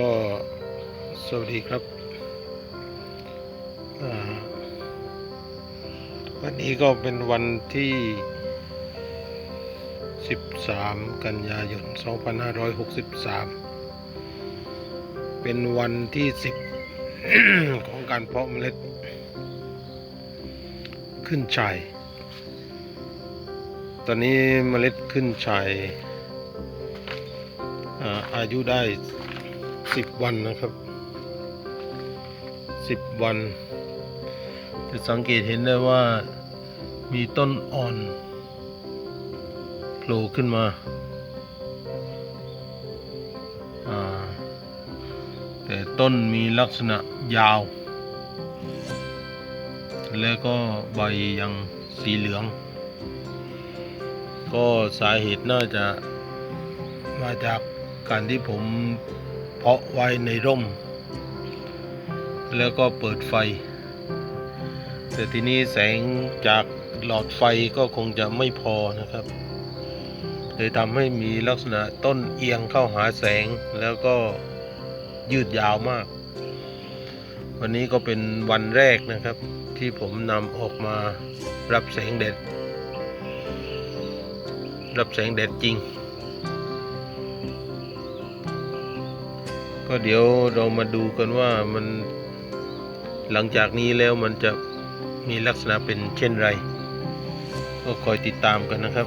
ก็สวัสดีครับ วันนี้ก็เป็นวันที่ 13 กันยายน 2563 เป็นวันที่ 10 ของการเพาะเมล็ด ขึ้นชัยตอนนี้เมล็ดขึ้นชัยออายุได้ 10วันนะครับ10วัน จะสังเกตเห็นได้ว่ามีต้นอ่อนโผล่ขึ้นมาอ่าแต่ต้นมีลักษณะยาว แล้วก็ใบยังสีเหลือง ก็สาเหตุน่าจะมาจากการที่ผม เพาะไว้ในร่ม แล้วก็เปิดไฟ แต่ทีนี้แสงจากหลอดไฟก็คงจะไม่พอนะครับเลยทำให้มีลักษณะต้นเอียงเข้าหาแสงแล้วก็ยืดยาวมาก วันนี้ก็เป็นวันแรกนะครับ ที่ผมนำออกมารับแสงแดดรับแสงแดดจริง ก็เดี๋ยวเรามาดูกันว่ามันหลังจากนี้แล้วมันจะมีลักษณะเป็นเช่นไร ก็คอยติดตามกันนะครับ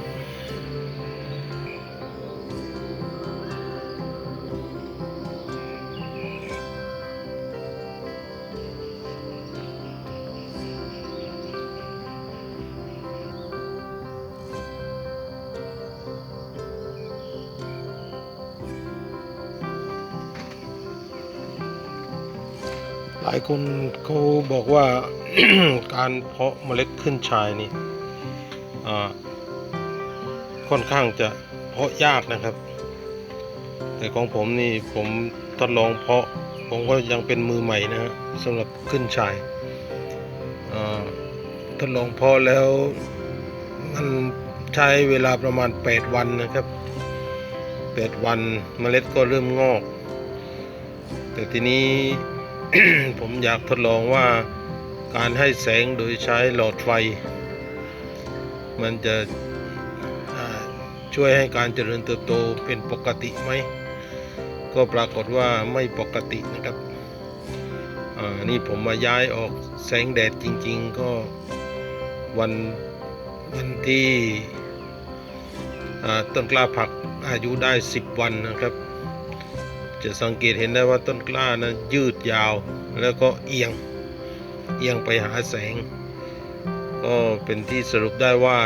ลายคนเขาบอกว่าการเพาะเมล็ดขึ้นชายนี่ค่อนข้างจะเพาะยากนะครับ แต่ของผมนี่ผมทดลองเพาะผมก็ยังเป็นมือใหม่นะสำหรับขึ้นชายทดลองเพาะแล้วมันใช้เวลาประมาณ 8 วันนะครับ 8 วันเมล็ดก็เริ่มงอก แต่ทีนี้ ผมอยากทดลองว่าการให้แสงโดยใช้หลอดไฟ มันจะช่วยให้การเจริญเติบโตเป็นปกติไหม ก็ปรากฏว่าไม่ปกตินะครับนี่ผมมาย้ายออกแสงแดดจริง ๆ ก็วันวันที่ต้นกล้าผักอายุได้ 10 วันนะครับ จะสังเกตเห็นได้ว่าต้นกล้านะยืดยาวแล้วก็เอียงเอียงไปหาแสง ก็เป็นที่สรุปได้ว่า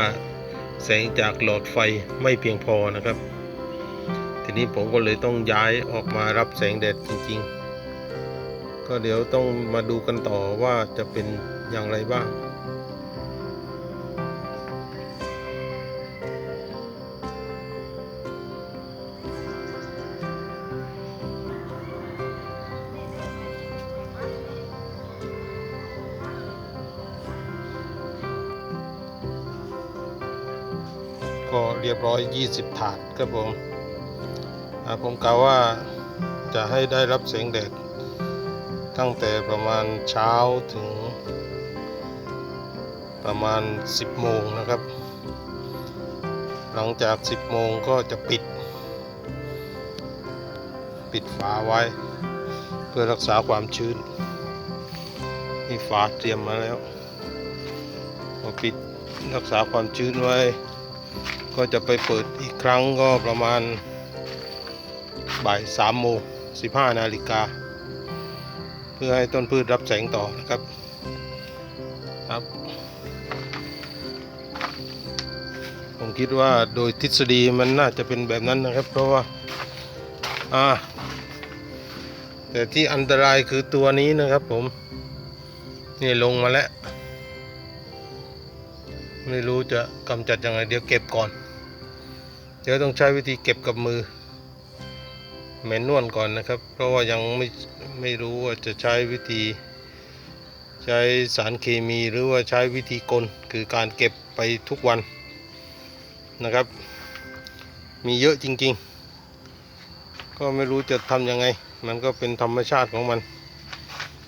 แสงจากหลอดไฟไม่เพียงพอนะครับ ทีนี้ผมก็เลยต้องย้ายออกมารับแสงแดดจริง ๆ ก็เดี๋ยวต้องมาดูกันต่อว่าจะเป็นอย่างไรบ้าง ก็เรียบร้อย 20 ถาดครับผมผมกล่าวว่าจะให้ได้รับแสงแดดตั้งแต่ประมาณเช้าถึงประมาณ 10 โมงนะครับ หลังจาก 10 โมงก็จะปิด ปิดฝาไว้ เพื่อรักษาความชื้นนี่ฝาเตรียมมาแล้วพอปิดรักษาความชื้นไว้ ก็จะไปเปิดอีกครั้งก็ประมาณบ่ายสามโมงสิบห้านาฬิกา เพื่อให้ต้นพืชรับแสงต่อนะครับครับผมคิดว่าโดยทฤษฎีมันน่าจะเป็นแบบนั้นนะครับ เพราะว่าอ่าแต่ที่อันตรายคือตัวนี้นะครับผม นี่ลงมาแล้ว ไม่รู้จะกำจัดยังไงเดี๋ยวเก็บก่อน เดี๋ยวต้องใช้วิธีเก็บกับมือแมนนวลก่อนนะครับ เพราะว่ายังไม่ไม่รู้ว่าจะใช้วิธี ใช้สารเคมีหรือว่าใช้วิธีกลคือการเก็บไปทุกวันนะครับ มีเยอะจริงๆ ก็ไม่รู้จะทำยังไง มันก็เป็นธรรมชาติของมัน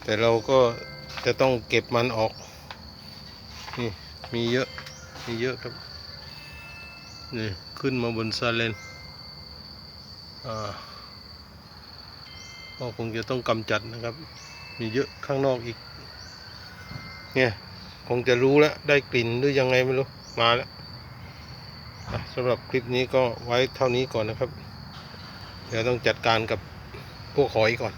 แต่เราก็จะต้องเก็บมันออกนี่มีเยอะ มีเยอะครับนี่ขึ้นมาบนซาเลนอ่าก็คงจะต้องกำจัดนะครับ มีเยอะข้างนอกอีก เนี่ย คงจะรู้แล้ว ได้กลิ่นหรือยังไงไม่รู้ มาแล้วสำหรับคลิปนี้ก็ไว้เท่านี้ก่อนนะครับ เดี๋ยวต้องจัดการกับพวกหอยก่อน